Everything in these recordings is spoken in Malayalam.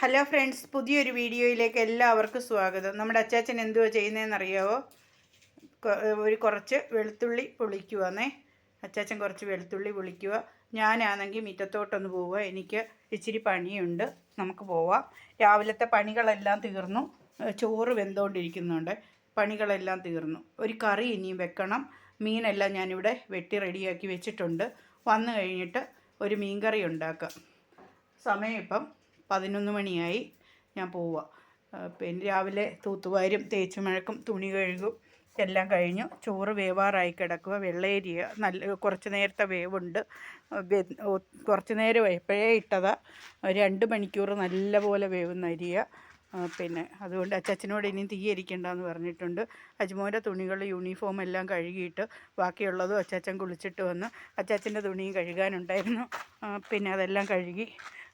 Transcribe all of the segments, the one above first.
ഹലോ ഫ്രണ്ട്സ് പുതിയൊരു വീഡിയോയിലേക്ക് എല്ലാവർക്കും സ്വാഗതം. നമ്മുടെ അച്ചാച്ചൻ എന്തുവാ ചെയ്യുന്നതെന്ന് അറിയാവോ ഒരു കുറച്ച് വെളുത്തുള്ളി പൊളിക്കുവാന്നേ. അച്ചാച്ചൻ കുറച്ച് വെളുത്തുള്ളി പൊളിക്കുക ഞാനാണെങ്കിൽ മുറ്റത്തോട്ടൊന്ന് പോവുക എനിക്ക് ഇച്ചിരി പണിയുണ്ട്. നമുക്ക് പോവാം. രാവിലത്തെ പണികളെല്ലാം തീർന്നു. ചോറ് വെന്തുകൊണ്ടിരിക്കുന്നുണ്ട് പണികളെല്ലാം തീർന്നു. ഒരു കറി ഇനിയും വെക്കണം. മീനെല്ലാം ഞാനിവിടെ വെട്ടി റെഡിയാക്കി വെച്ചിട്ടുണ്ട്. വന്നു കഴിഞ്ഞിട്ട് ഒരു മീൻ കറി ഉണ്ടാക്കാം. സമയം ഇപ്പം പതിനൊന്ന് മണിയായി ഞാൻ പോവുക. പിന്നെ രാവിലെ തൂത്തുവാരും തേച്ചു മഴക്കും തുണി കഴുകും എല്ലാം കഴിഞ്ഞു. ചോറ് വേവാറായി കിടക്കുക. വെള്ളേരിയ നല്ല കുറച്ച് നേരത്തെ വേവുണ്ട്. കുറച്ച് നേരം എപ്പോഴേ ഇട്ടതാ? രണ്ട് മണിക്കൂർ നല്ലപോലെ വേവുന്ന അരിയ. പിന്നെ അതുകൊണ്ട് അച്ചച്ചനോട് ഇനിയും തീ എരിക്കണ്ടെന്ന് പറഞ്ഞിട്ടുണ്ട്. അജ്മോന്റെ തുണികൾ യൂണിഫോം എല്ലാം കഴുകിയിട്ട് ബാക്കിയുള്ളതും അച്ചാച്ചൻ കുളിച്ചിട്ട് വന്ന് അച്ചാച്ചന്റെ തുണിയും കഴുകാനുണ്ടായിരുന്നു. പിന്നെ അതെല്ലാം കഴുകി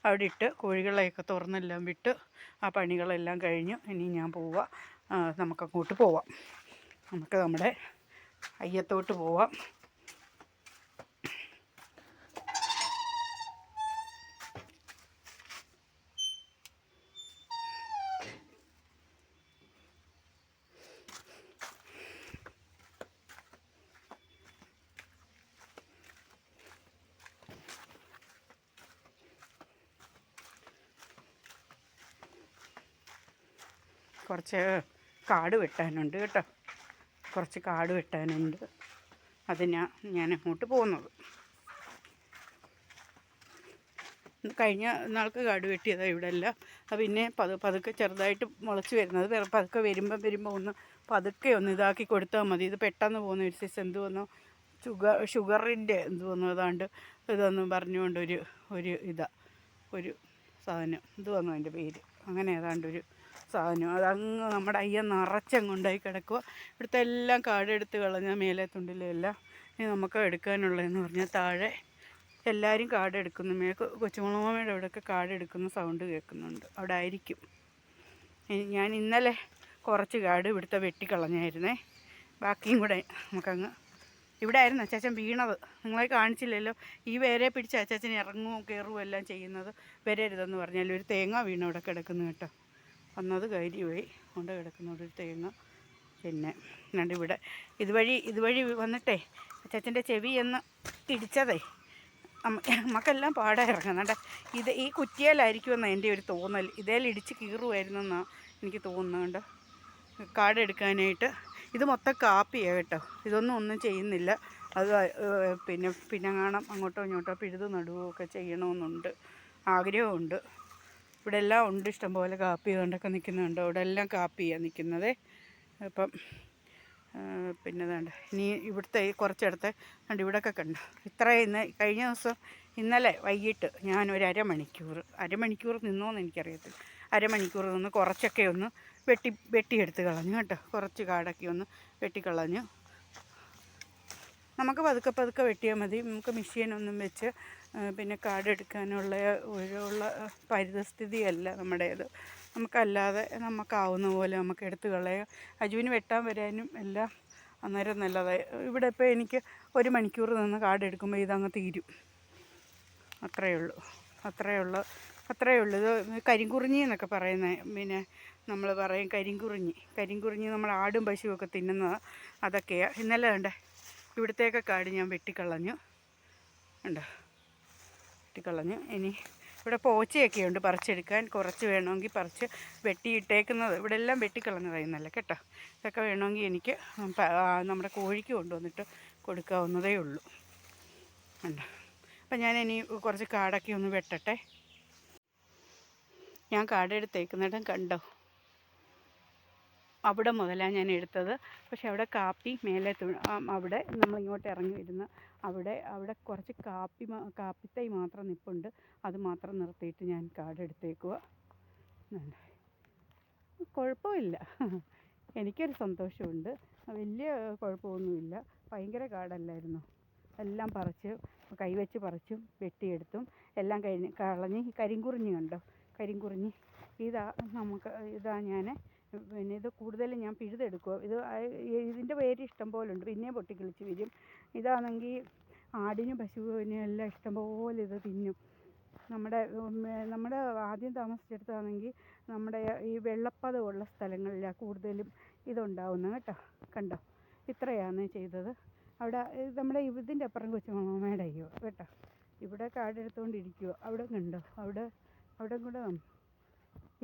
അവിടെ ഇട്ട് കോഴികളെയൊക്കെ തുറന്നെല്ലാം വിട്ട് ആ പണികളെല്ലാം കഴിഞ്ഞു. ഇനി ഞാൻ പോവാം. നമുക്കങ്ങോട്ട് പോവാം. നമുക്ക് നമ്മുടെ അയ്യത്തോട്ട് പോവാം. കുറച്ച് കാട് വെട്ടാനുണ്ട് കേട്ടോ. കുറച്ച് കാട് വെട്ടാനുണ്ട്. അതിനാ ഞാൻ അങ്ങോട്ട് പോകുന്നത്. കഴിഞ്ഞ നാൾക്ക് കാട് വെട്ടിയതാണ് ഇവിടെ അല്ല പിന്നെ പത് പതുക്കെ ചെറുതായിട്ട് മുളച്ച് വരുന്നത്. പതുക്കെ വരുമ്പം വരുമ്പോൾ ഒന്ന് പതുക്കെ ഒന്ന് ഇതാക്കി കൊടുത്താൽ മതി. ഇത് പെട്ടെന്ന് പോകുന്ന ഒരു സൈസ് എന്ത് വന്നു? ഷുഗർ ഷുഗറിന്റെ എന്ത് വന്നു? ഏതാണ്ട് ഇതൊന്നും പറഞ്ഞുകൊണ്ട് ഒരു ഇതാ ഒരു സാധനം. ഇത് വന്നു അതിന്റെ പേര്? അങ്ങനെ ഏതാണ്ട് ഒരു സാധനം. അതങ്ങ് നമ്മുടെ അയ്യ നിറച്ചങ്ങുണ്ടായി കിടക്കുക ഇവിടുത്തെ എല്ലാം കാടെടുത്ത് കളഞ്ഞ മേലെ തുണ്ടിലെല്ലാം ഇനി നമുക്ക് എടുക്കാനുള്ളതെന്ന് പറഞ്ഞാൽ താഴെ എല്ലാവരും കാടെടുക്കുന്നു. മേ കൊച്ചുമുളമ്മയുടെ അവിടെയൊക്കെ കാടെടുക്കുന്ന സൗണ്ട് കേൾക്കുന്നുണ്ട്. അവിടെ ആയിരിക്കും. ഞാൻ ഇന്നലെ കുറച്ച് കാട് ഇവിടുത്തെ വെട്ടിക്കളഞ്ഞായിരുന്നേ. ബാക്കിയും കൂടെ നമുക്കങ്ങ് ഇവിടെ ആയിരുന്നു അച്ചാച്ചൻ വീണത്. നിങ്ങളെ കാണിച്ചില്ലല്ലോ. ഈ വേരെ പിടിച്ച് അച്ചാച്ചൻ ഇറങ്ങുകയും കയറുകയും എല്ലാം ചെയ്യുന്നത്. വരരുതെന്ന് പറഞ്ഞാൽ ഒരു തേങ്ങ വീണ് ഇവിടെ കിടക്കുന്നു കേട്ടോ. വന്നത് കാര്യമായി കൊണ്ട് കിടക്കുന്ന ഒരു തേങ്ങ. പിന്നെ രണ്ട് ഇവിടെ. ഇതുവഴി ഇതുവഴി വന്നിട്ടേ അച്ചാച്ചന്റെ ചെവി എന്ന് ഇടിച്ചതേ. നമുക്കെല്ലാം പാടെ ഇറങ്ങുന്നുണ്ട് ഇത് ഈ കുറ്റിയിലായിരിക്കുമെന്നാണ് എന്റെ ഒരു തോന്നൽ. ഇതേൽ ഇടിച്ച് കീറുമായിരുന്നെന്നാണ് എനിക്ക് തോന്നുന്നുണ്ട് കാട് എടുക്കാനായിട്ട്. ഇത് മൊത്തം കാപ്പിയാണ് കേട്ടോ. ഇതൊന്നും ഒന്നും ചെയ്യുന്നില്ല. അത് പിന്നെ പിന്നെ കാണാം അങ്ങോട്ടോ ഇങ്ങോട്ടോ പിഴുതു നടുവോ ഒക്കെ ചെയ്യണമെന്നുണ്ട്. ആഗ്രഹമുണ്ട്. ഇവിടെ എല്ലാം ഉണ്ട്. ഇഷ്ടംപോലെ കാപ്പി കൊണ്ടൊക്കെ നിൽക്കുന്നുണ്ട്. ഇവിടെ എല്ലാം കാപ്പിയാണ് നിൽക്കുന്നത്. അപ്പം പിന്നെ വേണ്ട. ഇനി ഇവിടുത്തെ കുറച്ചിടത്ത് കണ്ട് ഇവിടെയൊക്കെ കണ്ടു. ഇത്ര ഇന്ന് കഴിഞ്ഞ ദിവസം ഇന്നലെ വൈകിട്ട് ഞാൻ ഒരു അരമണിക്കൂർ അരമണിക്കൂർ നിന്നോന്ന് എനിക്കറിയത്തില്ല. അരമണിക്കൂർ നിന്ന് കുറച്ചൊക്കെ ഒന്ന് വെട്ടി വെട്ടിയെടുത്ത് കളഞ്ഞു കേട്ടോ. കുറച്ച് കാടൊക്കെ ഒന്ന് വെട്ടിക്കളഞ്ഞു നമുക്ക് പതുക്കെ പതുക്കെ വെട്ടിയാൽ മതി. നമുക്ക് മെഷീനൊന്നും വെച്ച് പിന്നെ കാടെടുക്കാനുള്ള ഒഴിവുള്ള പരിതസ്ഥിതിയല്ല നമ്മുടേത്. നമുക്കല്ലാതെ നമുക്കാവുന്ന പോലെ നമുക്ക് എടുത്ത് കളയുക അജുവിന് വെട്ടാൻ വരാനും എല്ലാം അന്നേരം നല്ലതായി. ഇവിടെ ഇപ്പോൾ എനിക്ക് ഒരു മണിക്കൂർ നിന്ന് കാടെടുക്കുമ്പോൾ ഇതങ്ങ് തീരും. അത്രയേ ഉള്ളൂ. അത്രയേ ഉള്ളൂ അത്രയേ ഉള്ളൂ. ഇത് കരിങ്കുറിഞ്ഞി എന്നൊക്കെ പറയുന്നത് പിന്നെ നമ്മൾ പറയും കരിങ്കുറിഞ്ഞി. കരിങ്കുറിഞ്ഞി നമ്മൾ ആടും പശുവൊക്കെ തിന്നുന്നത് അതൊക്കെയാണ് ഇന്നലെ ഉണ്ട് ഇവിടത്തേക്ക് കാട് ഞാൻ വെട്ടിക്കളഞ്ഞു. ഉണ്ട് വെട്ടിക്കളഞ്ഞു. ഇനി ഇവിടെ പോച്ചയൊക്കെ ഉണ്ട് പറിച്ചെടുക്കാൻ. കുറച്ച് വേണമെങ്കിൽ പറിച്ച് വെട്ടിയിട്ടേക്കുന്നത്. ഇവിടെ എല്ലാം വെട്ടിക്കളഞ്ഞതായിരുന്നല്ല കേട്ടോ. ഇതൊക്കെ വേണമെങ്കിൽ എനിക്ക് നമ്മുടെ കോഴിക്ക് കൊണ്ടുവന്നിട്ട് കൊടുക്കാവുന്നതേ ഉള്ളൂ. ഉണ്ട് അപ്പം ഞാൻ ഇനി കുറച്ച് കാടൊക്കെ ഒന്ന് വെട്ടട്ടെ. ഞാൻ കാടെടുത്തേക്കുന്നിടം കണ്ടോ? അവിടെ മുതലാണ് ഞാൻ എടുത്തത്. പക്ഷെ അവിടെ കാപ്പി മേലെ അവിടെ നമ്മളിങ്ങോട്ട് ഇറങ്ങി വരുന്ന അവിടെ അവിടെ കുറച്ച് കാപ്പി കാപ്പിത്തൈ മാത്രം നിപ്പുണ്ട്. അത് മാത്രം നിർത്തിയിട്ട് ഞാൻ കാടെടുത്തേക്കുക കുഴപ്പമില്ല. എനിക്കൊരു സന്തോഷമുണ്ട്. വലിയ കുഴപ്പമൊന്നുമില്ല. ഭയങ്കര കാടല്ലായിരുന്നു എല്ലാം പറിച്ച് കൈവച്ച് പറിച്ചും വെട്ടിയെടുത്തും എല്ലാം കഴിഞ്ഞ് കളഞ്ഞ് കരിങ്കുറിഞ്ഞ് കണ്ടോ? കരിങ്കുറിഞ്ഞി. ഇതാ നമുക്ക് ഇതാ ഞാൻ പിന്നെ ഇത് കൂടുതലും ഞാൻ പിഴുതെടുക്കുക ഇത് ഇതിന്റെ പേര് ഇഷ്ടം പോലെ ഉണ്ട് പിന്നെയും പൊട്ടിക്കിളിച്ച് വരും ഇതാണെങ്കിൽ ആടിനും പശുവിനും എല്ലാം ഇഷ്ടംപോലെ ഇത് തിന്നും. നമ്മുടെ നമ്മുടെ ആദ്യം താമസിച്ചിടത്താണെങ്കിൽ നമ്മുടെ ഈ വെള്ളപ്പതമുള്ള സ്ഥലങ്ങളിലാണ് കൂടുതലും ഇതുണ്ടാവുന്നത് കേട്ടോ. കണ്ടോ? ഇത്രയാണ് ചെയ്തത്. അവിടെ നമ്മുടെ ഇതിന്റെ അപ്പുറം കൊച്ചുമാമയുടെ അയ്യോ കേട്ടോ. ഇവിടെ കാടെടുത്തുകൊണ്ടിരിക്കുക അവിടെ കണ്ടോ? അവിടെ അവിടെ കൂടെ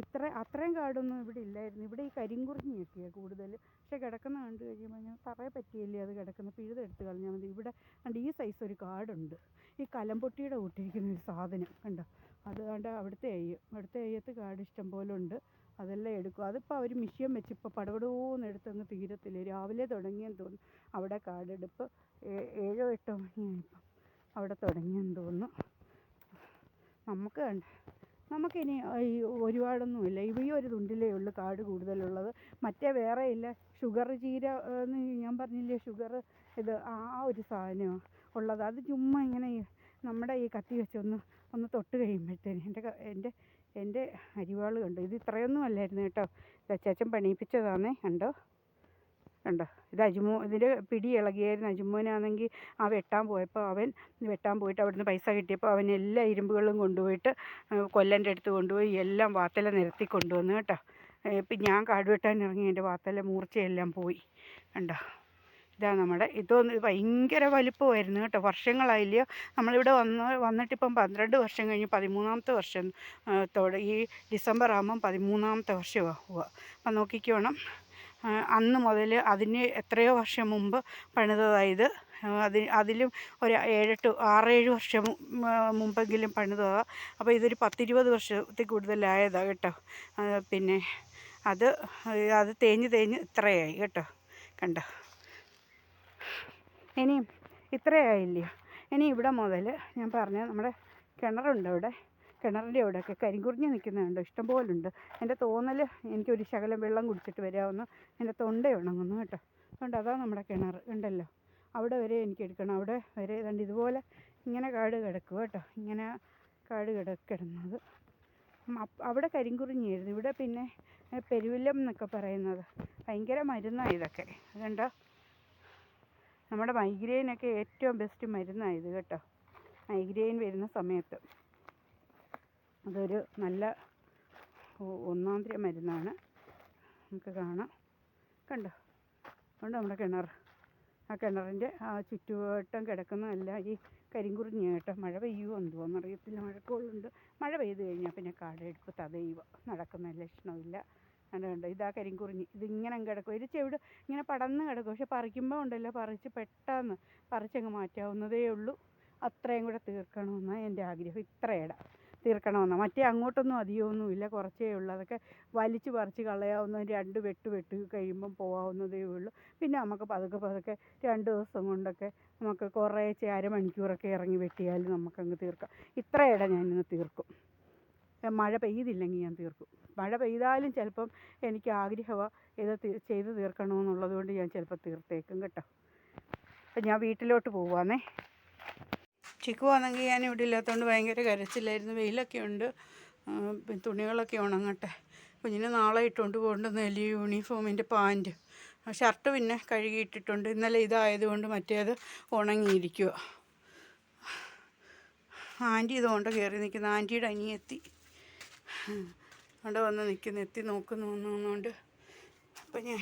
ഇത്ര അത്രയും കാടൊന്നും ഇവിടെ ഇല്ലായിരുന്നു. ഇവിടെ ഈ കരിങ്കുറിഞ്ഞിയൊക്കെയാണ് കൂടുതൽ പക്ഷേ കിടക്കുന്ന കണ്ടു കഴിയുമ്പോൾ ഞാൻ തറയെ പറ്റിയല്ലേ അത് കിടക്കുന്നത്? പിഴുതെടുത്ത് കളഞ്ഞാൽ മതി. ഇവിടെ കണ്ട് ഈ സൈസ് ഒരു കാടുണ്ട്. ഈ കലംപൊട്ടിയുടെ കൂട്ടിരിക്കുന്ന ഒരു സാധനം കണ്ടോ? അത് കണ്ട് അവിടുത്തെ അയ്യം അവിടുത്തെ അയ്യത്ത് കാട് ഇഷ്ടം പോലെ ഉണ്ട്. അതെല്ലാം എടുക്കും. അതിപ്പോൾ അവർ മിഷ്യൻ വെച്ച് ഇപ്പോൾ പടപടോന്ന് എടുത്തങ്ങ് തീരത്തില്ല? രാവിലെ തുടങ്ങിയെന്ന് തോന്നുന്നു. അവിടെ കാടെടുപ്പ് ഏഴോ എട്ടോ മണിയായപ്പം അവിടെ തുടങ്ങിയെന്ന് തോന്നുന്നു. നമുക്ക് കണ്ട നമുക്കിനി ഈ ഒരുപാടൊന്നുമില്ല. ഈ ഒരു തുണ്ടിലേ ഉള്ളൂ കാട് കൂടുതലുള്ളത്. മറ്റേ വേറെ ഇല്ല. ഷുഗർ ചീര എന്ന് ഞാൻ പറഞ്ഞില്ലേ ഷുഗർ ഇത് ആ ഒരു സാധനമാണ് ഉള്ളത്. അത് ചുമ്മാ ഇങ്ങനെ നമ്മുടെ ഈ കത്തി വെച്ചൊന്ന് ഒന്ന് തൊട്ട് കഴിയുമ്പോഴത്തേന് എന്റെ എന്റെ എന്റെ അരിവാൾ കണ്ടു? ഇത് ഇത്രയൊന്നും അല്ലായിരുന്നു കേട്ടോ. ചേച്ചൻ പണിയിപ്പിച്ചതാണേ കണ്ടോ? കണ്ടോ? ഇത് അജിമോ ഇതിന്റെ പിടി ഇളകിയായിരുന്നു. അജിമോനാണെങ്കിൽ ആ വെട്ടാൻ പോയപ്പോൾ അവൻ വെട്ടാൻ പോയിട്ട് അവിടുന്ന് പൈസ കിട്ടിയപ്പോൾ അവൻ എല്ലാ ഇരുമ്പുകളും കൊണ്ടുപോയിട്ട് കൊല്ലന്റെ അടുത്ത് കൊണ്ടുപോയി എല്ലാം വാത്തല നിരത്തി കൊണ്ടുവന്നു കേട്ടോ. ഇപ്പം ഞാൻ കാടുവെട്ടാൻ ഇറങ്ങി എന്റെ വാത്തല മൂർച്ചയെല്ലാം പോയി. കണ്ടോ? ഇതാ നമ്മുടെ ഇതൊന്ന് ഭയങ്കര വലിപ്പമായിരുന്നു കേട്ടോ. വർഷങ്ങളായില്ലയോ? നമ്മളിവിടെ വന്ന് വന്നിട്ടിപ്പം പന്ത്രണ്ട് വർഷം കഴിഞ്ഞ് പതിമൂന്നാമത്തെ വർഷം ആ, തോടെ ഈ ഡിസംബർ ആകുമ്പം പതിമൂന്നാമത്തെ വർഷമാവുക അപ്പം നോക്കിക്കോണം. അന്ന് മുതൽ അതിന് എത്രയോ വർഷം മുമ്പ് പണിതതായത് അതി അതിലും ഒരു ഏഴെട്ട് ആറേഴ് വർഷം മുമ്പെങ്കിലും പണിതതാണ് അപ്പോൾ ഇതൊരു പത്തിരുപത് വർഷത്തിൽ കൂടുതലായതാണ് കേട്ടോ. പിന്നെ അത് അത് തേഞ്ഞ് തേഞ്ഞ് ഇത്രയായി കേട്ടോ. കണ്ടോ? ഇനിയും ഇത്രയായില്ലയോ ഇനി ഇവിടെ മുതൽ ഞാൻ പറഞ്ഞ നമ്മുടെ കിണറുണ്ട് അവിടെ കിണറിന്റെ അവിടെയൊക്കെ കരിങ്കുറിഞ്ഞ് നിൽക്കുന്നുണ്ട് ഇഷ്ടംപോലെ ഉണ്ട് എന്റെ തോന്നൽ എനിക്കൊരു ശകലം വെള്ളം കുടിച്ചിട്ട് വരാമെന്ന് എന്റെ തൊണ്ട ഉണങ്ങുന്നു കേട്ടോ. അതുകൊണ്ട് അതാ നമ്മുടെ കിണർ ഉണ്ടല്ലോ. അവിടെ വരെ എനിക്ക് എടുക്കണം. അവിടെ വരെ ഏതാണ്ട് ഇതുപോലെ ഇങ്ങനെ കാട് കിടക്കുക കേട്ടോ. ഇങ്ങനെ കാട് കിട കിടന്നത്. ഉം, അപ്പ് അവിടെ കരിങ്കുറിഞ്ഞായിരുന്നു. ഇവിടെ പിന്നെ പെരുവില്ലം എന്നൊക്കെ പറയുന്നത്. ഭയങ്കര മരുന്നാണ് ഇതൊക്കെ. അതുകൊണ്ടോ? നമ്മുടെ മൈഗ്രെയിനൊക്കെ ഏറ്റവും ബെസ്റ്റ് മരുന്നാണ് ഇത് കേട്ടോ. മൈഗ്രെയിൻ വരുന്ന സമയത്ത്. അതൊരു നല്ല ഒന്നാന്തര മരുന്നാണ്. നമുക്ക് കാണാം. കണ്ടോ? അതുകൊണ്ട് നമ്മുടെ കിണർ? ആ കിണറിന്റെ ആ ചുറ്റുവട്ടം കിടക്കുന്നതല്ല ഈ കരിങ്കുറിഞ്ഞ കേട്ടോ. മഴ പെയ്യുമോ എന്ന് അറിയത്തില്ല മഴക്കോളുണ്ട്. മഴ പെയ്ത് കഴിഞ്ഞാൽ പിന്നെ കാടെടുപ്പ് തതയുക നടക്കുന്ന ലക്ഷണമില്ല. കണ്ടോ കണ്ടോ? ഇതാ കരിങ്കുറിഞ്ഞി. ഇതിങ്ങനെ കിടക്കും. ഒരു ചെവിട് ഇങ്ങനെ പടന്ന് കിടക്കും. പക്ഷെ പറിക്കുമ്പോൾ ഉണ്ടല്ലോ പറിച്ച് പെട്ടെന്ന് പറിച്ചങ്ങ് മാറ്റാവുന്നതേ ഉള്ളൂ. അത്രയും കൂടെ തീർക്കണമെന്നാണ് എന്റെ ആഗ്രഹം. ഇത്രയിട. തീർക്കണമെന്നാണ് മറ്റേ അങ്ങോട്ടൊന്നും അധികമൊന്നുമില്ല. കുറച്ചേ ഉള്ളൂ. അതൊക്കെ വലിച്ച് പറിച്ച് കളയാവുന്ന രണ്ട് വെട്ട് വെട്ട് കഴിയുമ്പം പോകാവുന്നതേ ഉള്ളൂ. പിന്നെ നമുക്ക് പതുക്കെ പതുക്കെ രണ്ട് ദിവസം കൊണ്ടൊക്കെ നമുക്ക് കുറേശ്ശെ അരമണിക്കൂറൊക്കെ ഇറങ്ങി വെട്ടിയാൽ നമുക്കങ്ങ് തീർക്കാം. ഇത്രയിട ഞാനിന്ന് തീർക്കും. മഴ പെയ്തില്ലെങ്കിൽ ഞാൻ തീർക്കും. മഴ പെയ്താലും ചിലപ്പം എനിക്ക് ആഗ്രഹമാണ് ഇത് ചെയ്ത് തീർക്കണമെന്നുള്ളത് കൊണ്ട് ഞാൻ ചിലപ്പോൾ തീർത്തേക്കും കേട്ടോ. അപ്പം ഞാൻ വീട്ടിലോട്ട് പോവാന്നേ. ചിക്കു ആണെങ്കിൽ ഞാൻ ഇവിടെ ഇല്ലാത്തതുകൊണ്ട് ഭയങ്കര കരച്ചിലായിരുന്നു. വെയിലൊക്കെ ഉണ്ട്. തുണികളൊക്കെ ഉണങ്ങട്ടെ. കുഞ്ഞിന് നാളെ ഇട്ടുകൊണ്ട് പോകേണ്ട നെല്ലി യൂണിഫോമിന്റെ പാന്റ് ഷർട്ട് പിന്നെ കഴുകിയിട്ടിട്ടുണ്ട്. ഇന്നലെ ഇതായതുകൊണ്ട് മറ്റേത് ഉണങ്ങിയിരിക്കുക ആന്റി ഇതുകൊണ്ട് കയറി നിൽക്കുന്ന. ആന്റിയുടെ അനിയെത്തി. അവിടെ വന്ന് നിൽക്കുന്നു. എത്തി നോക്കുന്നു വന്നുകൊണ്ട് അപ്പം ഞാൻ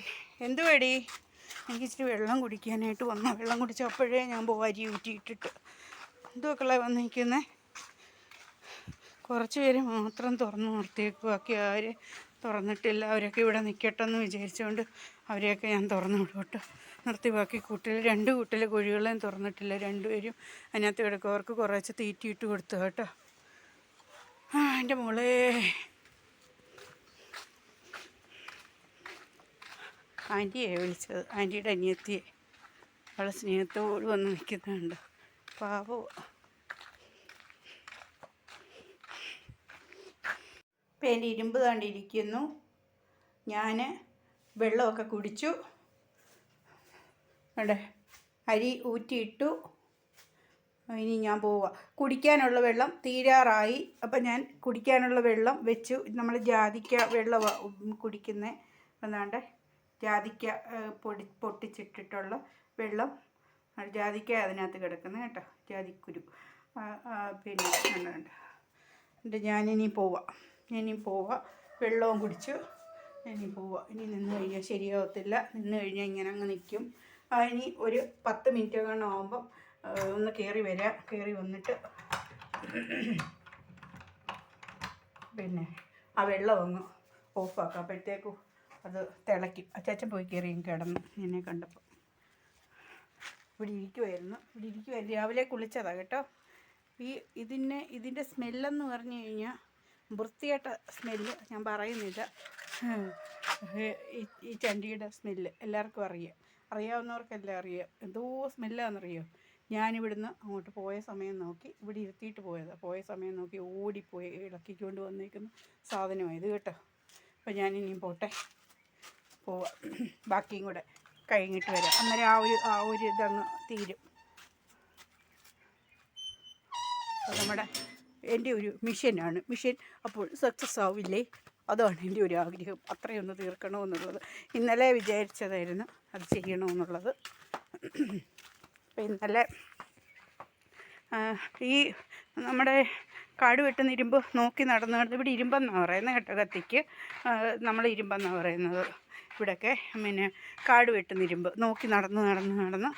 എന്ത് വേടി? എനിക്ക് ഇച്ചിരി വെള്ളം കുടിക്കാനായിട്ട് വന്ന. വെള്ളം കുടിച്ചപ്പോഴേ ഞാൻ പോവാരി ഊറ്റിയിട്ടിട്ട് എന്തുമക്കളെ വന്ന് നിൽക്കുന്നേ കുറച്ച് പേര് മാത്രം തുറന്നു നിർത്തിയേക്കും. ബാക്കി ആര് തുറന്നിട്ടില്ല അവരൊക്കെ ഇവിടെ നിൽക്കട്ടെ എന്ന് വിചാരിച്ചുകൊണ്ട് അവരെയൊക്കെ ഞാൻ തുറന്നു വിടും കേട്ടോ. നിർത്തി. ബാക്കി കൂട്ടിൽ രണ്ട് കൂട്ടിലെ കോഴികളെയും തുറന്നിട്ടില്ല. രണ്ടുപേരും അതിനകത്ത് കിടക്കും. അവർക്ക് കുറേശ്ശെ തീറ്റിയിട്ട് കൊടുത്തു കേട്ടോ. എന്റെ മോളെ. ആന്റിയെ വിളിച്ചത്. ആന്റിയുടെ അനിയത്തിയെ. അവളെ സ്നേഹത്തോട് വന്ന് നിൽക്കുന്നുണ്ട്. പാവോ. ഇപ്പം എന്റെ ഇരുമ്പ് താണ്ടിരിക്കുന്നു ഞാൻ വെള്ളമൊക്കെ കുടിച്ചു. അവിടെ അരി ഊറ്റിയിട്ടു. ഇനി ഞാൻ പോവുക കുടിക്കാനുള്ള വെള്ളം തീരാറായി. അപ്പം ഞാൻ കുടിക്കാനുള്ള വെള്ളം വെച്ചു. നമ്മൾ ജാതിക്ക വെള്ളം കുടിക്കുന്നത് എന്താണ്ട് ജാതിക്ക പൊടി പൊട്ടിച്ചിട്ടിട്ടുള്ള വെള്ളം ആ ജാതിക്ക അതിനകത്ത് കിടക്കുന്നത് കേട്ടോ ജാതിക്കുരു. പിന്നെ എന്നിട്ട് ഞാനിനി പോവാം. ഇനി പോവാം. വെള്ളവും കുടിച്ച്. ഇനി പോവാം. ഇനി നിന്ന് കഴിഞ്ഞാൽ ശരിയാവത്തില്ല. നിന്ന് കഴിഞ്ഞാൽ ഇങ്ങനെ അങ്ങ് നിൽക്കും. ഇനി ഒരു പത്ത് മിനിറ്റ് കാണാൻ ആകുമ്പം ഒന്ന് കയറി വരാം. കയറി വന്നിട്ട് പിന്നെ ആ വെള്ളം ഒന്ന് ഓഫാക്കാം. അപ്പോഴത്തേക്കും അത് തിളയ്ക്കും. അച്ചാച്ചൻ പോയി കയറി കിടന്നു. എന്നെ കണ്ടപ്പോൾ. ഇവിടെ ഇരിക്കുമായിരുന്നു ഇവിടെ ഇരിക്കുമായിരുന്നു രാവിലെ കുളിച്ചതാണ് കേട്ടോ. ഈ ഇതിന് ഇതിന്റെ സ്മെല്ലെന്ന് പറഞ്ഞു കഴിഞ്ഞാൽ വൃത്തിയായിട്ട സ്മെല്ല്. ഞാൻ പറയുന്നില്ല. ഈ ചണ്ടിയുടെ സ്മെല്ല് എല്ലാവർക്കും അറിയാം. അറിയാവുന്നവർക്കെല്ലാം അറിയാം. എന്തോ സ്മെല്ലാണെന്നറിയോ ഞാനിവിടുന്ന് അങ്ങോട്ട് പോയ സമയം നോക്കി ഇവിടെ ഇരുത്തിയിട്ട് പോയത്. പോയ സമയം നോക്കി ഓടിപ്പോയി ഇളക്കിക്കൊണ്ട് വന്നേക്കുന്ന സാധനമായത് കേട്ടോ. അപ്പോൾ ഞാനിനിയും പോട്ടെ. പോവാം. ബാക്കിയും കൂടെ. കഴിഞ്ഞിട്ട് വരാം. അന്നേരം ആ ഒരു ആ ഒരു ഇതങ്ങ് തീരും. അപ്പോൾ നമ്മുടെ എന്റെ ഒരു മിഷനാണ്. മിഷൻ അപ്പോൾ സക്സസ് ആവില്ലേ? അതാണ് എന്റെ ഒരു ആഗ്രഹം. അത്രയൊന്ന് തീർക്കണമെന്നുള്ളത്. ഇന്നലെ വിചാരിച്ചതായിരുന്നു അത് ചെയ്യണമെന്നുള്ളത്. ഇന്നലെ ഈ നമ്മുടെ കാട് വെട്ടുന്ന ഇരുമ്പ് നോക്കി നടന്ന് ഇവിടെ ഇരുമ്പെന്നാണ് പറയുന്നത് കേട്ടോ കത്തിക്ക്. നമ്മൾ ഇരുമ്പെന്നാണ് പറയുന്നത്. ഇവിടെയൊക്കെ പിന്നെ കാട് വെട്ടുന്ന ഇരുമ്പ്. നോക്കി നടന്ന് നടന്ന് നടന്ന്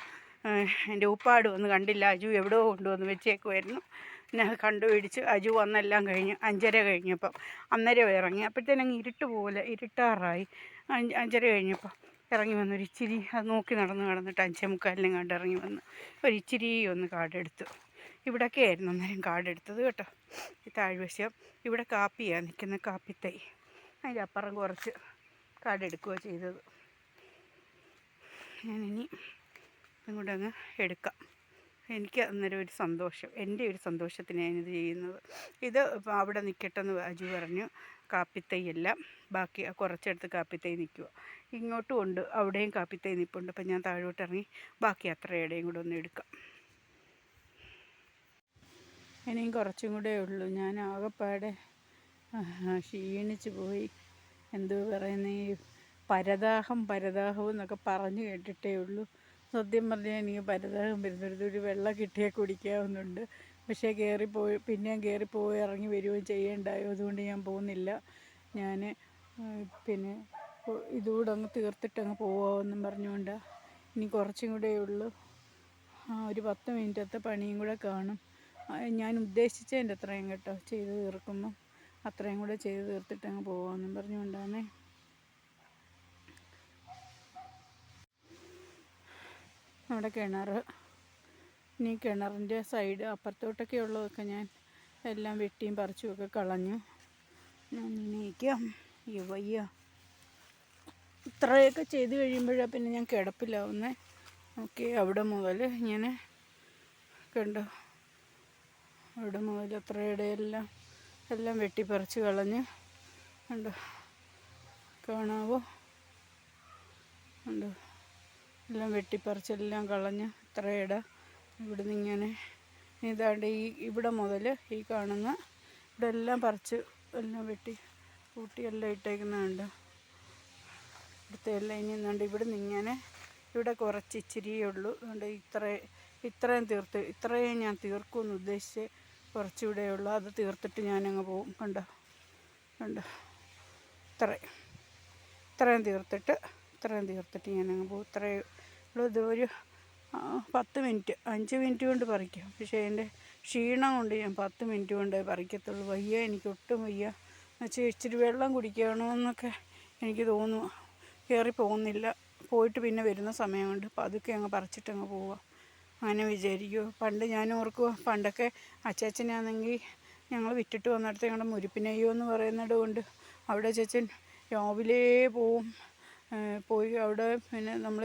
എന്റെ ഉപ്പാട് വന്ന് കണ്ടില്ല. അജു എവിടെയോ കൊണ്ടുവന്ന് വെച്ചേക്കുമായിരുന്നു പിന്നെ കണ്ടുപിടിച്ച് അജു വന്നെല്ലാം കഴിഞ്ഞ് അഞ്ചര കഴിഞ്ഞപ്പം അന്നേരം ഇറങ്ങി. അപ്പോഴത്തേനങ്ങ് ഇരുട്ട് പോലെ ഇരുട്ടാറായി. അഞ്ച് അഞ്ചര കഴിഞ്ഞപ്പം ഇറങ്ങി വന്ന് ഒരു ഇച്ചിരി അത് നോക്കി നടന്ന് നടന്നിട്ട് അഞ്ചേ മുക്കാലിനും കണ്ട് ഇറങ്ങി വന്ന് ഒരു ഇച്ചിരി ഒന്ന് കാടെടുത്തു. ഇവിടൊക്കെ ആയിരുന്നു അന്നേരം കാടെടുത്തത് കേട്ടോ. ഈ താഴ്വശം. ഇവിടെ കാപ്പിയാണ് നിൽക്കുന്ന കാപ്പിത്തൈ. അതിന്റെ അപ്പുറം കുറച്ച് കാടെടുക്കുകയോ ചെയ്തത്. ഞാനിനി ഇങ്ങോട്ട് അങ്ങ് എടുക്കാം. എനിക്ക് അന്നേരം ഒരു സന്തോഷം എന്റെ ഒരു സന്തോഷത്തിന് ഞാനിത് ചെയ്യുന്നത്. ഇത് അവിടെ നിൽക്കട്ടെന്ന് അജു പറഞ്ഞു കാപ്പിത്തൈയെല്ലാം ബാക്കി കുറച്ചെടുത്ത് കാപ്പിത്തൈ നിൽക്കുക. ഇങ്ങോട്ടും ഉണ്ട് അവിടെയും കാപ്പിത്തൈ നിൽപ്പുണ്ട്. അപ്പം ഞാൻ താഴോട്ട് ഇറങ്ങി ബാക്കി അത്രയുടെയും കൂടെ ഒന്ന് എടുക്കാം. ഇനിയും കുറച്ചും കൂടെ ഉള്ളൂ. ഞാൻ ആകെപ്പാടെ ക്ഷീണിച്ച് പോയി. എന്തോ പറയുന്ന ഈ പരദാഹം പരദാഹം എന്നൊക്കെ പറഞ്ഞു കേട്ടിട്ടേ ഉള്ളൂ. സത്യം പറഞ്ഞാൽ എനിക്ക് പരദാഹം വരുന്നൊരു ഒരു വെള്ളം കിട്ടിയാൽ കുടിക്കാവുന്നുണ്ട്. പക്ഷേ കയറിപ്പോയി പിന്നെയും കയറിപ്പോയി ഇറങ്ങി വരികയും ചെയ്യേണ്ടായോ? അതുകൊണ്ട് ഞാൻ പോകുന്നില്ല. ഞാൻ പിന്നെ ഇതുകൂടെ അങ്ങ് തീർത്തിട്ടങ്ങ് പോവാമെന്നും പറഞ്ഞുകൊണ്ട്. ഇനി കുറച്ചും കൂടെ ഉള്ളൂ. ഒരു പത്ത് മിനിറ്റത്തെ പണിയും കൂടെ കാണും. ഞാൻ ഉദ്ദേശിച്ചതിന്റെ അത്രയും കേട്ടോ ചെയ്ത് തീർക്കുമ്പം. അത്രയും കൂടെ ചെയ്ത് തീർത്തിട്ട് അങ്ങ് പോകാമെന്നും പറഞ്ഞുകൊണ്ടാണേ നമ്മുടെ കിണർ ഇനി കിണറിന്റെ സൈഡ് അപ്പുറത്തോട്ടൊക്കെ ഉള്ളതൊക്കെ ഞാൻ എല്ലാം വെട്ടിയും പറിച്ചുമൊക്കെ കളഞ്ഞു. ഞാൻ ഈ വയ്യ ഇത്രയൊക്കെ ചെയ്ത് കഴിയുമ്പോഴാണ് പിന്നെ ഞാൻ കിടപ്പിലാവുന്നത് ഓക്കെ അവിടെ മുതൽ ഇങ്ങനെ കണ്ടോ? അവിടെ മുതൽ അത്രയുടെ എല്ലാം എല്ലാം വെട്ടിപ്പറിച്ച് കളഞ്ഞ് കണ്ടോ? കാണാവോ? കണ്ടോ? എല്ലാം വെട്ടിപ്പറിച്ചെല്ലാം കളഞ്ഞ് ഇത്രയുടെ ഇവിടുന്ന് ഇങ്ങനെ ഇതാണ്ട് ഈ ഇവിടെ മുതൽ ഈ കാണുന്ന ഇവിടെ എല്ലാം പറിച്ച് എല്ലാം വെട്ടി കൂട്ടി എല്ലാം ഇട്ടേക്കുന്നുണ്ട് ഇവിടുത്തെ എല്ലാം ഇനി എന്നുണ്ട് നിന്ന് ഇങ്ങനെ ഇവിടെ കുറച്ച് ഇച്ചിരിയേ ഉള്ളൂ. അതുകൊണ്ട് ഇത്ര ഇത്രയും തീർത്ത് ഇത്രയും ഞാൻ തീർക്കുമെന്ന് ഉദ്ദേശിച്ച് കുറച്ചുകൂടെ ഉള്ളു. അത് തീർത്തിട്ട് ഞാനങ്ങ് പോവും. കണ്ടോ? കണ്ടോ? ഇത്രയും. ഇത്രയും തീർത്തിട്ട് ഇത്രയും തീർത്തിട്ട് ഞാനങ്ങ് പോകും ഇത്രയും ഉള്ളൂ. ഇത് ഒരു ആ, പത്ത് മിനിറ്റ്. അഞ്ച് മിനിറ്റ് കൊണ്ട് പറിക്കാം. പക്ഷേ എന്റെ ക്ഷീണം കൊണ്ട് ഞാൻ പത്ത് മിനിറ്റ് കൊണ്ടേ പറിക്കത്തുള്ളൂ. വയ്യ എനിക്ക് ഒട്ടും വയ്യ. എന്നുവെച്ചാൽ ഇച്ചിരി വെള്ളം കുടിക്കണമെന്നൊക്കെ എനിക്ക് തോന്നുക കയറി പോകുന്നില്ല. പോയിട്ട് പിന്നെ വരുന്ന സമയം കൊണ്ട് പതുക്കെ അങ്ങ് പറിച്ചിട്ടങ്ങ് പോവാം. അങ്ങനെ വിചാരിക്കുമോ പണ്ട് ഞാൻ ഓർക്കുക പണ്ടൊക്കെ അച്ചാച്ചനാണെങ്കിൽ ഞങ്ങൾ വിറ്റിട്ട് വന്നിടത്ത് ഞങ്ങളുടെ മുരിപ്പിനയ്യോ എന്ന് പറയുന്നത് കൊണ്ട് അവിടെ ചേച്ചൻ രാവിലെ പോവും. പോയി അവിടെ പിന്നെ നമ്മൾ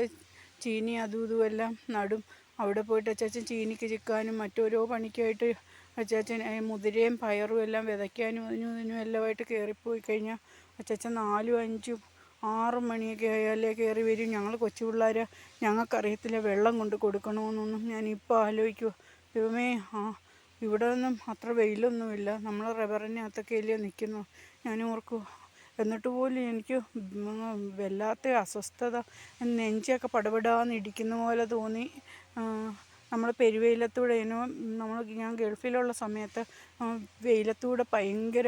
ചീനി അതും ഇതും എല്ലാം നടും. അവിടെ പോയിട്ട് അച്ചാച്ചൻ ചീനിക്ക് ചിക്കാനും മറ്റോരോ പണിക്കായിട്ട് അച്ചാച്ചൻ മുതിരയും പയറും എല്ലാം വിതയ്ക്കാനും അതിനും ഇതിനും എല്ലാമായിട്ട് കയറിപ്പോയി കഴിഞ്ഞാൽ അച്ചാച്ചൻ നാലും അഞ്ചും ആറും മണിയൊക്കെ ആയാലേ കയറി വരും. ഞങ്ങൾ കൊച്ചു പിള്ളേർ ഞങ്ങൾക്കറിയത്തില്ല വെള്ളം കൊണ്ട് കൊടുക്കണമെന്നൊന്നും ഞാനിപ്പോൾ ആലോചിക്കുക ദൈവമേ ആ ഇവിടെ ഒന്നും അത്ര വെയിലൊന്നുമില്ല. നമ്മൾ റബ്ബറിനകത്തൊക്കെ അല്ലേ നിൽക്കുന്നു. ഞാൻ ഓർക്കുക എന്നിട്ട് പോലും എനിക്ക് വല്ലാത്ത അസ്വസ്ഥത. നെഞ്ചൊക്കെ പടപടാന്ന് ഇടിക്കുന്ന പോലെ തോന്നി. നമ്മൾ പെരുവെയിലത്തൂടെ ഇങ്ങനെ നമ്മൾ ഞാൻ ഗൾഫിലുള്ള സമയത്ത് വെയിലത്തൂടെ ഭയങ്കര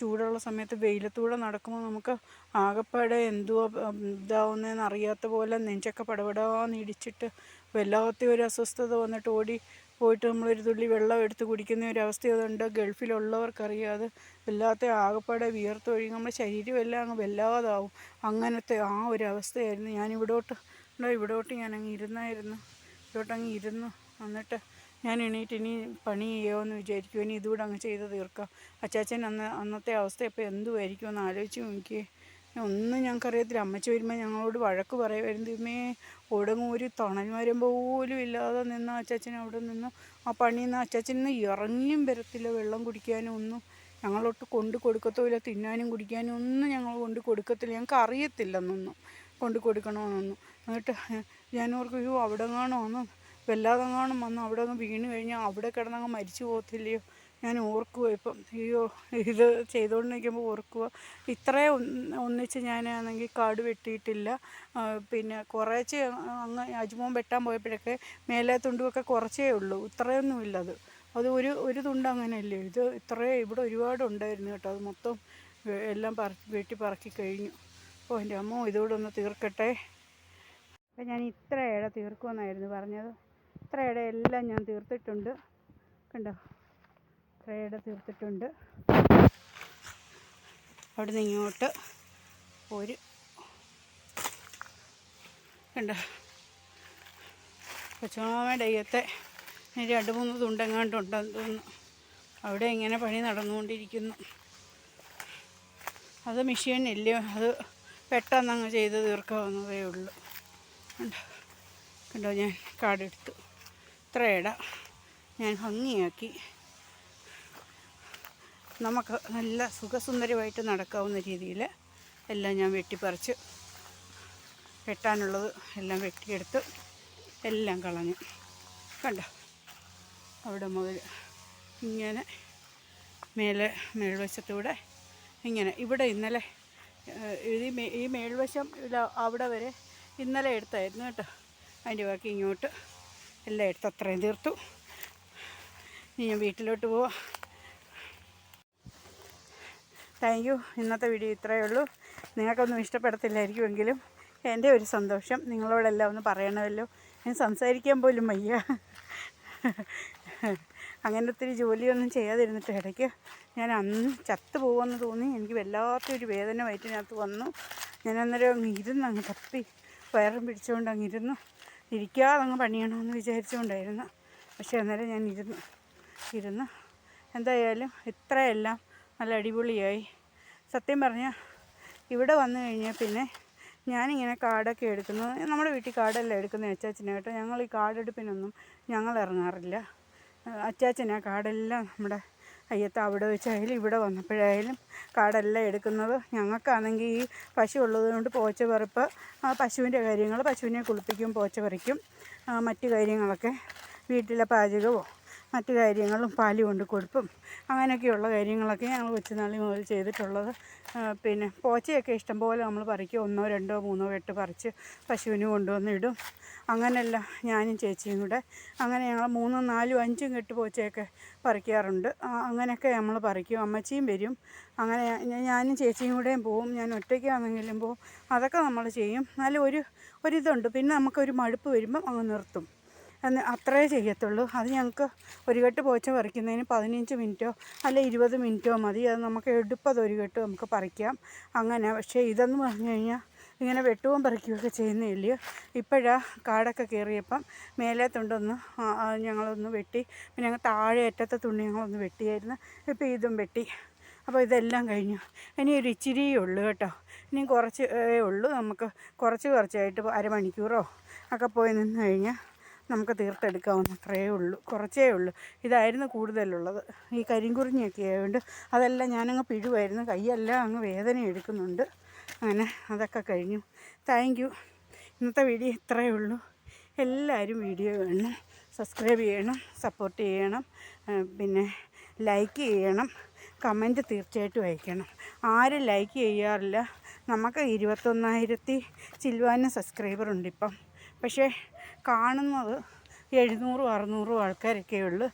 ചൂടുള്ള സമയത്ത് വെയിലത്തൂടെ നടക്കുമ്പോൾ നമുക്ക് ആകപ്പാടെ എന്തോ ഇതാവുന്നതെന്ന് അറിയാത്ത പോലെ നെഞ്ചൊക്കെ പടപടാന്ന് ഇടിച്ചിട്ട് വല്ലാത്ത ഒരു അസ്വസ്ഥത വന്നിട്ട് ഓടി പോയിട്ട് നമ്മളൊരു തുള്ളി വെള്ളം എടുത്ത് കുടിക്കുന്ന ഒരു അവസ്ഥ അതുണ്ട്. ഗൾഫിലുള്ളവർക്കറിയാതെ വല്ലാത്ത ആകപ്പാടെ വിയർത്തൊഴുകി നമ്മുടെ ശരീരം എല്ലാം അങ്ങ് വല്ലാതാവും. അങ്ങനത്തെ ആ ഒരു അവസ്ഥയായിരുന്നു ഞാൻ ഇവിടോട്ട് ഇവിടെ ഇവിടോട്ട് ഞാൻ അങ്ങ് ഇരുന്നായിരുന്നു. ഇവിടോട്ട് അങ്ങ് ഇരുന്നു. എന്നിട്ട് ഞാൻ എണീറ്റ് ഇനി പണി ചെയ്യുമെന്ന് വിചാരിക്കും ഇനി ഇതുകൂടെ അങ്ങ് ചെയ്ത് തീർക്കാം. അച്ചാച്ചൻ അന്ന് അന്നത്തെ അവസ്ഥ ഇപ്പോൾ എന്തുമായിരിക്കും എന്ന് ആലോചിച്ച് നോക്കി ഒന്നും ഞങ്ങൾക്കറിയത്തില്ല. അമ്മച്ചി വരുമ്പോൾ ഞങ്ങളോട് വഴക്ക് പറയുമായിരുന്നേ തണൽ മരം പോലും ഇല്ലാതെ നിന്ന് അച്ചാച്ചൻ അവിടെ നിന്ന്. ആ പണിയിൽ നിന്ന് അച്ചാച്ചൻ നിന്ന് ഇറങ്ങിയും വരത്തില്ല. വെള്ളം കുടിക്കാനും ഒന്നും ഞങ്ങളൊട്ട് കൊണ്ട് കൊടുക്കത്തുമില്ല. തിന്നാനും കുടിക്കാനും ഒന്നും ഞങ്ങൾ കൊണ്ട് കൊടുക്കത്തില്ല. ഞങ്ങൾക്ക് അറിയത്തില്ലെന്നൊന്നും കൊണ്ട് കൊടുക്കണമെന്നൊന്നും. എന്നിട്ട് ഞാൻ ഓർക്കും അയ്യോ അവിടെ കാണുമെന്ന് വല്ലാതെ കാണും വന്ന് അവിടെ അങ്ങ് വീണ് കഴിഞ്ഞാൽ അവിടെ കിടന്നങ്ങ് മരിച്ചു പോകത്തില്ലയോ? ഞാൻ ഓർക്കുക ഇപ്പം. അയ്യോ ഇത് ചെയ്തുകൊണ്ടിരിക്കുമ്പോൾ ഓർക്കുക ഇത്രയും ഒന്ന് ഒന്നിച്ച് ഞാനാണെങ്കിൽ കാട് വെട്ടിയിട്ടില്ല. പിന്നെ കുറേച്ച് അങ്ങ് അജ്മോൻ വെട്ടാൻ പോയപ്പോഴൊക്കെ മേലെ തുണ്ടുമൊക്കെ കുറച്ചേ ഉള്ളൂ. ഇത്രയൊന്നുമില്ല അത്. അത് ഒരു ഒരു തുണ്ട് അങ്ങനെയല്ലേ? ഇത് ഇത്രയും ഇവിടെ ഒരുപാട് ഉണ്ടായിരുന്നു കേട്ടോ. അത് മൊത്തം എല്ലാം പറ വെട്ടി പറക്കി കഴിഞ്ഞു. ഓ എന്റെ അമ്മ ഇതോടൊന്ന് തീർക്കട്ടെ. അപ്പം ഞാൻ ഇത്ര ഇട തീർക്കുമെന്നായിരുന്നു പറഞ്ഞത്. ഇത്ര ഇട എല്ലാം ഞാൻ തീർത്തിട്ടുണ്ട്. കണ്ടോ? ഇത്ര ഇട തീർത്തിട്ടുണ്ട്. അവിടുന്ന് ഇങ്ങോട്ട് ഒരു കണ്ടോ? കൊച്ചുമാമയുടെ അയ്യത്തെ രണ്ട് മൂന്ന് തുണ്ടെങ്ങാണ്ടുണ്ടെന്ന് തോന്നുന്നു അവിടെ ഇങ്ങനെ പണി നടന്നുകൊണ്ടിരിക്കുന്നു. അത് മെഷീനില്ല. അത് പെട്ടെന്ന് അങ്ങ് ചെയ്ത് തീർക്കാവുന്നതേ ഉള്ളൂ. കണ്ടോ? കണ്ടോ ഞാൻ കാടെടുത്തു. ഇത്ര ഇട ഞാൻ ഭംഗിയാക്കി. നമുക്ക് നല്ല സുഖസുന്ദരമായിട്ട് നടക്കാവുന്ന രീതിയിൽ എല്ലാം ഞാൻ വെട്ടിപ്പറിച്ച് വെട്ടാനുള്ളത് എല്ലാം വെട്ടിയെടുത്ത് എല്ലാം കളഞ്ഞു. കണ്ടോ? അവിടെ മുതൽ ഇങ്ങനെ മേലെ മേൽവശത്തൂടെ ഇങ്ങനെ. ഇവിടെ ഇന്നലെ ഈ മേൽവശം അവിടെ വരെ ഇന്നലെ എടുത്തായിരുന്നു കേട്ടോ. അതിന്റെ ബാക്കി ഇങ്ങോട്ട് എല്ലാം എടുത്ത് അത്രയും തീർത്തു. ഇനി ഞാൻ വീട്ടിലോട്ട് പോവാം. താങ്ക് യു ഇന്നത്തെ വീഡിയോ ഇത്രയേ ഉള്ളൂ. നിങ്ങൾക്കൊന്നും ഇഷ്ടപ്പെടത്തില്ലായിരിക്കുമെങ്കിലും എന്റെ ഒരു സന്തോഷം നിങ്ങളോടെല്ലാം ഒന്ന് പറയണമല്ലോ. ഞാൻ സംസാരിക്കാൻ പോലും വയ്യ. അങ്ങനെ ഒത്തിരി ജോലിയൊന്നും ചെയ്യാതിരുന്നിട്ട് ഇടയ്ക്ക് ഞാൻ അന്ന് ചത്തു പോകുമെന്ന് തോന്നി. എനിക്ക് വല്ലാത്തൊരു വേദന വയറ്റിനകത്ത് വന്നു. അങ്ങ് ഇരുന്ന് അങ്ങ് തപ്പി. വയറും പിടിച്ചുകൊണ്ട് അങ്ങ് ഇരുന്നു. ഇരിക്കാതെ അങ്ങ് പണിയണമെന്ന് വിചാരിച്ചുകൊണ്ടായിരുന്നു. പക്ഷേ അന്നേരം ഞാൻ ഇരുന്നു. ഇരുന്ന്. എന്തായാലും ഇത്രയെല്ലാം നല്ല അടിപൊളിയായി. സത്യം പറഞ്ഞാൽ ഇവിടെ വന്നു കഴിഞ്ഞാൽ പിന്നെ ഞാനിങ്ങനെ കാർഡൊക്കെ എടുക്കുന്നത് നമ്മുടെ വീട്ടിൽ കാർഡല്ല എടുക്കുന്നത് അച്ചാച്ചനായിട്ട്. ഞങ്ങൾ ഈ കാർഡെടുപ്പിനൊന്നും ഞങ്ങൾ ഇറങ്ങാറില്ല. അച്ചാച്ചനാ കാർഡെല്ലാം നമ്മുടെ അയ്യത്ത് അവിടെ വെച്ചായാലും ഇവിടെ വന്നപ്പോഴായാലും കാടെല്ലാം എടുക്കുന്നത് ഞങ്ങൾക്കാണെങ്കിൽ ഈ പശു ഉള്ളത് കൊണ്ട് പോച്ച പറപ്പ് പശുവിന്റെ കാര്യങ്ങൾ പശുവിനെ കുളിപ്പിക്കും പോച്ച പറിക്കും മറ്റു കാര്യങ്ങളൊക്കെ വീട്ടിലെ പാചകമോ മറ്റു കാര്യങ്ങളും പാൽ കൊണ്ട് കൊടുപ്പും അങ്ങനെയൊക്കെയുള്ള കാര്യങ്ങളൊക്കെ ഞങ്ങൾ കൊച്ചുനാളി മുതൽ ചെയ്തിട്ടുള്ളത്. പിന്നെ പോച്ചയൊക്കെ ഇഷ്ടംപോലെ നമ്മൾ പറിക്കും. ഒന്നോ രണ്ടോ മൂന്നോ വെട്ട് പറിച്ച് പശുവിന് കൊണ്ടുവന്ന് ഇടും അങ്ങനെയല്ല ഞാനും ചേച്ചിയും കൂടെ. അങ്ങനെ ഞങ്ങൾ മൂന്നും നാലും അഞ്ചും കെട്ട് പോച്ചയൊക്കെ പറിക്കാറുണ്ട്. അങ്ങനെയൊക്കെ നമ്മൾ പറിക്കും. അമ്മച്ചിയും വരും. അങ്ങനെ ഞാനും ചേച്ചിയും കൂടെയും പോവും. ഞാൻ ഒറ്റയ്ക്കാണെങ്കിലും പോവും. അതൊക്കെ നമ്മൾ ചെയ്യും. നല്ല ഒരു ഒരിതുണ്ട്. പിന്നെ നമുക്കൊരു മടുപ്പ് വരുമ്പം അങ്ങ് നിർത്തും. എന്ന് അത്രേ ചെയ്യത്തുള്ളൂ. അത് ഞങ്ങൾക്ക് ഒരു കെട്ട് പോച്ച പറിക്കുന്നതിന് പതിനഞ്ച് മിനിറ്റോ അല്ലെ ഇരുപത് മിനിറ്റോ മതി. അത് നമുക്ക് എടുപ്പത് ഒരു കെട്ട് നമുക്ക് പറിക്കാം. അങ്ങനെ. പക്ഷേ ഇതെന്ന് പറഞ്ഞു കഴിഞ്ഞാൽ ഇങ്ങനെ വെട്ടുവും പറിക്കുകയൊക്കെ ചെയ്യുന്നില്ല ഇപ്പോഴാ കാടൊക്കെ കയറിയപ്പം മേലെ തുണ്ടൊന്ന് ഞങ്ങളൊന്ന് വെട്ടി. പിന്നെ ഞങ്ങൾ താഴെ അറ്റത്തെ തുണി ഞങ്ങളൊന്ന് വെട്ടിയായിരുന്നു. ഇപ്പോൾ ഇതും വെട്ടി. അപ്പോൾ ഇതെല്ലാം കഴിഞ്ഞു. ഇനി ഒരു ഇച്ചിരിയേ ഉള്ളൂ കേട്ടോ. ഇനി കുറച്ചേ ഉള്ളൂ നമുക്ക് കുറച്ച് കുറച്ചായിട്ട് അരമണിക്കൂറോ ഒക്കെ പോയി നിന്ന് കഴിഞ്ഞാൽ നമുക്ക് തീർത്തെടുക്കാവുന്ന അത്രയേ ഉള്ളൂ. കുറച്ചേ ഉള്ളൂ. ഇതായിരുന്നു കൂടുതലുള്ളത്. ഈ കരിങ്കുറിഞ്ഞൊക്കെ ആയതുകൊണ്ട് അതെല്ലാം ഞാനങ്ങ് പിഴുവായിരുന്നു. കൈയെല്ലാം അങ്ങ് വേദന എടുക്കുന്നുണ്ട്. അങ്ങനെ അതൊക്കെ കഴിഞ്ഞു. Thank you. ഇന്നത്തെ വീഡിയോ ഇത്രയേ ഉള്ളൂ. എല്ലാവരും വീഡിയോ കാണണം. സബ്സ്ക്രൈബ് ചെയ്യണം. സപ്പോർട്ട് ചെയ്യണം. പിന്നെ ലൈക്ക് ചെയ്യണം. കമന്റ് തീർച്ചയായിട്ടും അയക്കണം. ആരും ലൈക്ക് ചെയ്യാറില്ല. നമുക്ക് ഇരുപത്തൊന്നായിരത്തി സബ്സ്ക്രൈബർ ഉണ്ട് ഇപ്പം പക്ഷേ കാണുന്നത് എഴുന്നൂറും അറുന്നൂറും ആൾക്കാരൊക്കെ ഉള്ളു.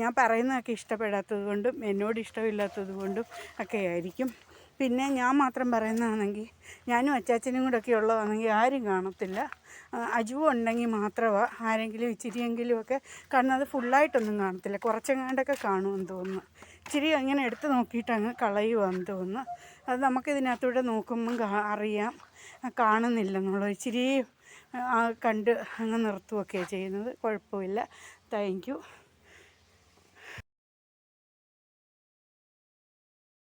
ഞാൻ പറയുന്നതൊക്കെ ഇഷ്ടപ്പെടാത്തത് കൊണ്ടും എന്നോട് ഇഷ്ടമില്ലാത്തത് കൊണ്ടും ഒക്കെ ആയിരിക്കും. പിന്നെ ഞാൻ മാത്രം പറയുന്നതാണെങ്കിൽ ഞാനും അച്ചാച്ചനും കൂടെ ഒക്കെ ഉള്ളതാണെങ്കിൽ ആരും കാണത്തില്ല. ആ, അജു ഉണ്ടെങ്കിൽ മാത്രമാണ് ആരെങ്കിലും ഇച്ചിരിയെങ്കിലും ഒക്കെ അത് ഫുള്ളായിട്ടൊന്നും കാണത്തില്ല. കുറച്ചെങ്ങാണ്ടൊക്കെ കാണുമെന്ന് തോന്നുന്നു. ഇച്ചിരി അങ്ങനെ എടുത്ത് നോക്കിയിട്ട് അങ്ങ് കളയുവാന്ന് തോന്നുന്നു. അത് നമുക്കിതിനകത്തൂടെ നോക്കുമ്പം അറിയാം. കാണുന്നില്ലെന്നുള്ളത്. ഇച്ചിരി കണ്ട് അങ്ങ് നിർത്തുകയൊക്കെയാണ് ചെയ്യുന്നത്. കുഴപ്പമില്ല. Thank you.